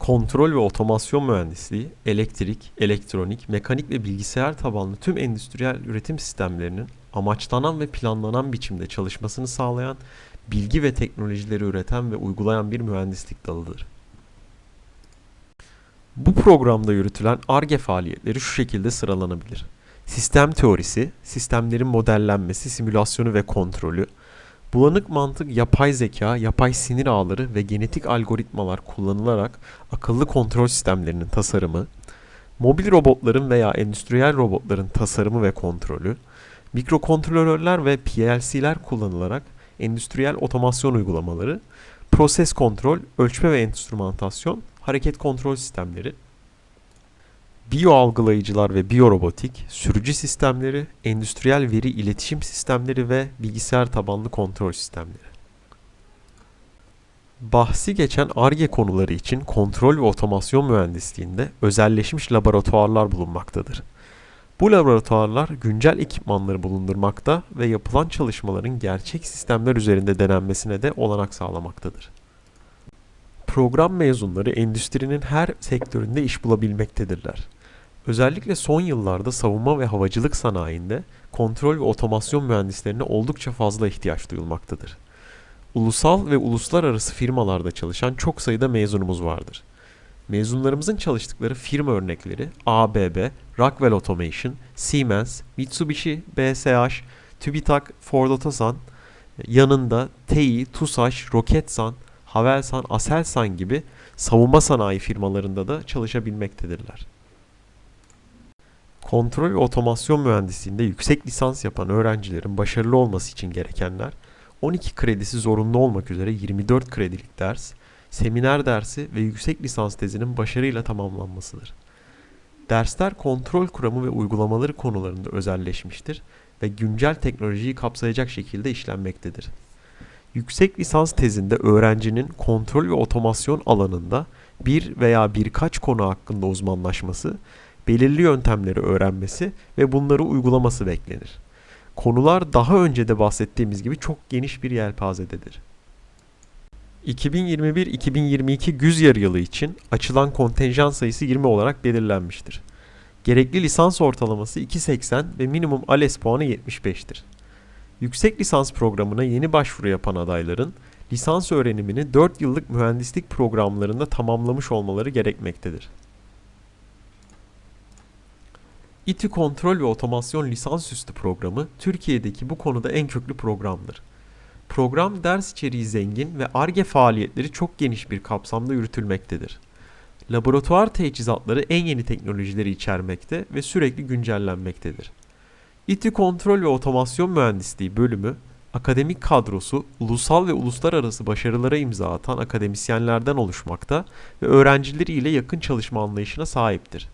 Kontrol ve otomasyon mühendisliği, elektrik, elektronik, mekanik ve bilgisayar tabanlı tüm endüstriyel üretim sistemlerinin amaçlanan ve planlanan biçimde çalışmasını sağlayan, bilgi ve teknolojileri üreten ve uygulayan bir mühendislik dalıdır. Bu programda yürütülen ARGE faaliyetleri şu şekilde sıralanabilir. Sistem teorisi, sistemlerin modellenmesi, simülasyonu ve kontrolü, bulanık mantık, yapay zeka, yapay sinir ağları ve genetik algoritmalar kullanılarak akıllı kontrol sistemlerinin tasarımı, mobil robotların veya endüstriyel robotların tasarımı ve kontrolü, mikrokontrollörler ve PLC'ler kullanılarak endüstriyel otomasyon uygulamaları, proses kontrol, ölçme ve enstrümantasyon, hareket kontrol sistemleri, biyo algılayıcılar ve biyorobotik, sürücü sistemleri, endüstriyel veri iletişim sistemleri ve bilgisayar tabanlı kontrol sistemleri. Bahsi geçen ARGE konuları için kontrol ve otomasyon mühendisliğinde özelleşmiş laboratuvarlar bulunmaktadır. Bu laboratuvarlar güncel ekipmanları bulundurmakta ve yapılan çalışmaların gerçek sistemler üzerinde denenmesine de olanak sağlamaktadır. Program mezunları endüstrinin her sektöründe iş bulabilmektedirler. Özellikle son yıllarda savunma ve havacılık sanayinde kontrol ve otomasyon mühendislerine oldukça fazla ihtiyaç duyulmaktadır. Ulusal ve uluslararası firmalarda çalışan çok sayıda mezunumuz vardır. Mezunlarımızın çalıştıkları firma örnekleri ABB, Rockwell Automation, Siemens, Mitsubishi, BSH, TÜBİTAK, Ford Otosan, yanında TEİ, TUSAŞ, Roketsan, Havelsan, Aselsan gibi savunma sanayi firmalarında da çalışabilmektedirler. Kontrol ve otomasyon mühendisliğinde yüksek lisans yapan öğrencilerin başarılı olması için gerekenler 12 kredisi zorunlu olmak üzere 24 kredilik ders, seminer dersi ve yüksek lisans tezinin başarıyla tamamlanmasıdır. Dersler kontrol kuramı ve uygulamaları konularında özelleşmiştir ve güncel teknolojiyi kapsayacak şekilde işlenmektedir. Yüksek lisans tezinde öğrencinin kontrol ve otomasyon alanında bir veya birkaç konu hakkında uzmanlaşması, belirli yöntemleri öğrenmesi ve bunları uygulaması beklenir. Konular daha önce de bahsettiğimiz gibi çok geniş bir yelpazededir. 2021-2022 güz yarı yılı için açılan kontenjan sayısı 20 olarak belirlenmiştir. Gerekli lisans ortalaması 2.80 ve minimum ALES puanı 75'tir. Yüksek lisans programına yeni başvuru yapan adayların lisans öğrenimini 4 yıllık mühendislik programlarında tamamlamış olmaları gerekmektedir. İTÜ Kontrol ve Otomasyon Lisansüstü programı Türkiye'deki bu konuda en köklü programdır. Program ders içeriği zengin ve ARGE faaliyetleri çok geniş bir kapsamda yürütülmektedir. Laboratuvar teçhizatları en yeni teknolojileri içermekte ve sürekli güncellenmektedir. İTÜ Kontrol ve Otomasyon Mühendisliği bölümü, akademik kadrosu ulusal ve uluslararası başarılara imza atan akademisyenlerden oluşmakta ve öğrencileriyle yakın çalışma anlayışına sahiptir.